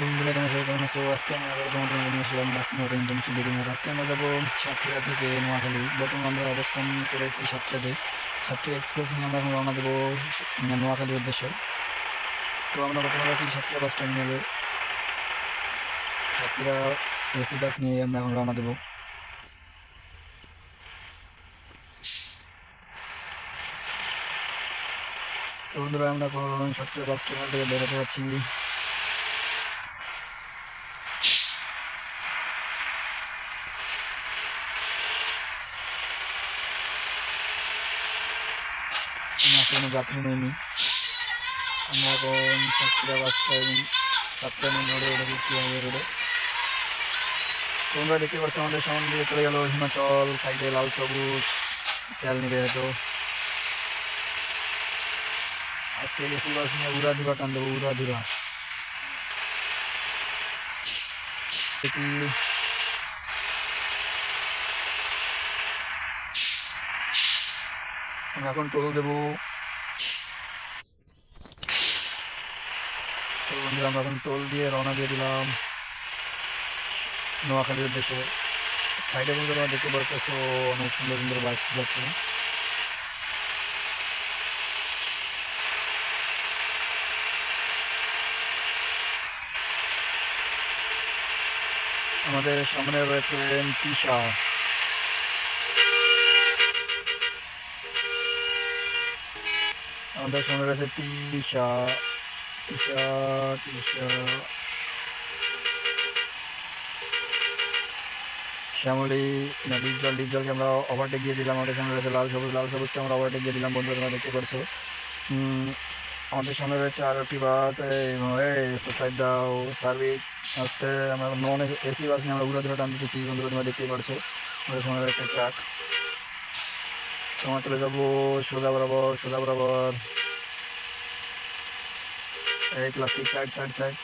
বন্ধুরা তোমার সবাই কেমন আছো? আজকে আমি আবার তোমাদের নিয়ে আসলাম বাস মোটর ইন্টার্নশিপ ভিডিও আজকে আমরা যাব সাতক্ষীরা থেকে নোয়াখালী। বর্তমানে আমরা অবস্থান করেছি সাতক্ষীরাতে। সাতক্ষীরা এক্সপ্রেস নিয়ে আমরা এখন রওনা দেবো স- নোয়াখালীর উদ্দেশ্যে। তো আমরা বর্তমানে আছি সাতক্ষীরা বাস টার্মিনালে। সাতক্ষীরা এসি বাস নিয়ে আমরা এখন রওনা দেবো। তো বন্ধুরা, আমরা এখন সাতক্ষীরা বাস টার্মিনাল থেকে বেরোতে যাচ্ছি। আমরা কোনো যাত্রী নেইনি আমরা এখন Satkhira bus time Satkhira main রোডে উঠে দিচ্ছি হাইওয়ে রোডে। তোমরা দেখতে পাচ্ছ আমাদের সামনে দিয়ে চলে গেল হিমাচল, সাইডে লাল সবুজ তেল নিবে হয়তো। আজকে এসি বাস নিয়ে উড়া ধুরা টান উড়া ধুরা এটি এখন টোল দেবো। আমরা এখন টোল দিয়ে রওনা দিয়ে দিলাম। নোয়াখালীর উদ্দেশ্যে। সাইডে বন্ধুরা দেখতে পারতেছো, অনেক সুন্দর সুন্দর বাইক যাচ্ছে। আমাদের সামনে রয়েছে তিশা। আমাদের সামনে রয়েছে তিশা তিশা তিশা। শ্যামলি, না, ডিপজল, ডিপজলকে আমরা ওভারটেক দিয়ে দিলাম। আমাদের সামনে রয়েছে লাল সবুজ, লাল সবুজকে আমরা ওভারটেক দিয়ে দিলাম। বন্ধুরা, তোমরা দেখতে পারছ। আমাদের সামনে রয়েছে আর একটি বাস। সাইড দাও সার্ভিস আসতে আমরা নন এসি বাস নিয়ে আমরা উড়া ধরে টান দিতেছি বন্ধুরা, তোমরা দেখতেই পারছ। আমাদের সামনে রয়েছে ট্রাক। তোমার চলে যাব, সোজা বরাবর সোজা বরাবর। এই প্লাস্টিক সাইড সাইড সাইড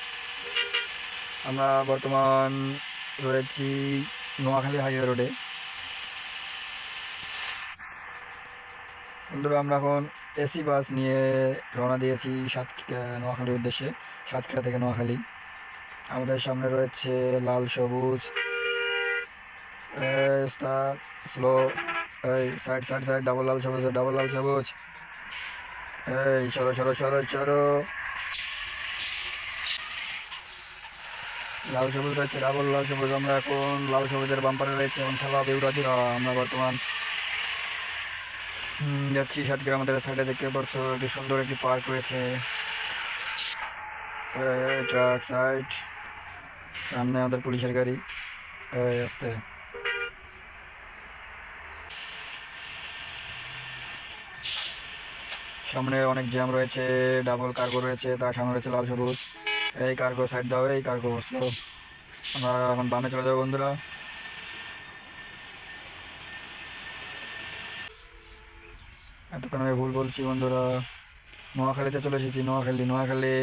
আমরা বর্তমান রয়েছি নোয়াখালী হাইওয়ে রোডে বন্ধুরা, আমরা এখন এসি বাস নিয়ে রওনা দিয়েছি সাত নোয়াখালীর উদ্দেশ্যে, সাতক্ষীরা থেকে নোয়াখালী। আমাদের সামনে রয়েছে লাল সবুজ স্লো এই সাইড সাইড সাইড ডাবল লাল সবুজ ডাবল লাল সবুজ। এই, সরো সরো সরো সরো। লাল সবুজ রয়েছে ডাবল লাল সবুজ। আমরা এখন লাল সবুজের বাম্পারে রয়েছে এবং খেলা বেউরা দিরা আমরা বর্তমান যাচ্ছি সাতগ্রাম আমাদের সাইডে দেখতে পাচ্ছ, একটি সুন্দর একটি পার্ক রয়েছে। ট্রাক সাইড সামনে আমাদের পুলিশের গাড়ি। আসতে। সামনে অনেক জ্যাম রয়েছে ডাবল কার্গো রয়েছে, তার সামনে রয়েছে লাল সবুজ। এই কার্গো সাইড দাও, এই কার্গো বসল আমরা এখন বামে চলে যাব বন্ধুরা। এতক্ষণ আমি ভুল বলছি বন্ধুরা। নোয়াখালীতে চলে এসেছি, নোয়াখালী নোয়াখালী।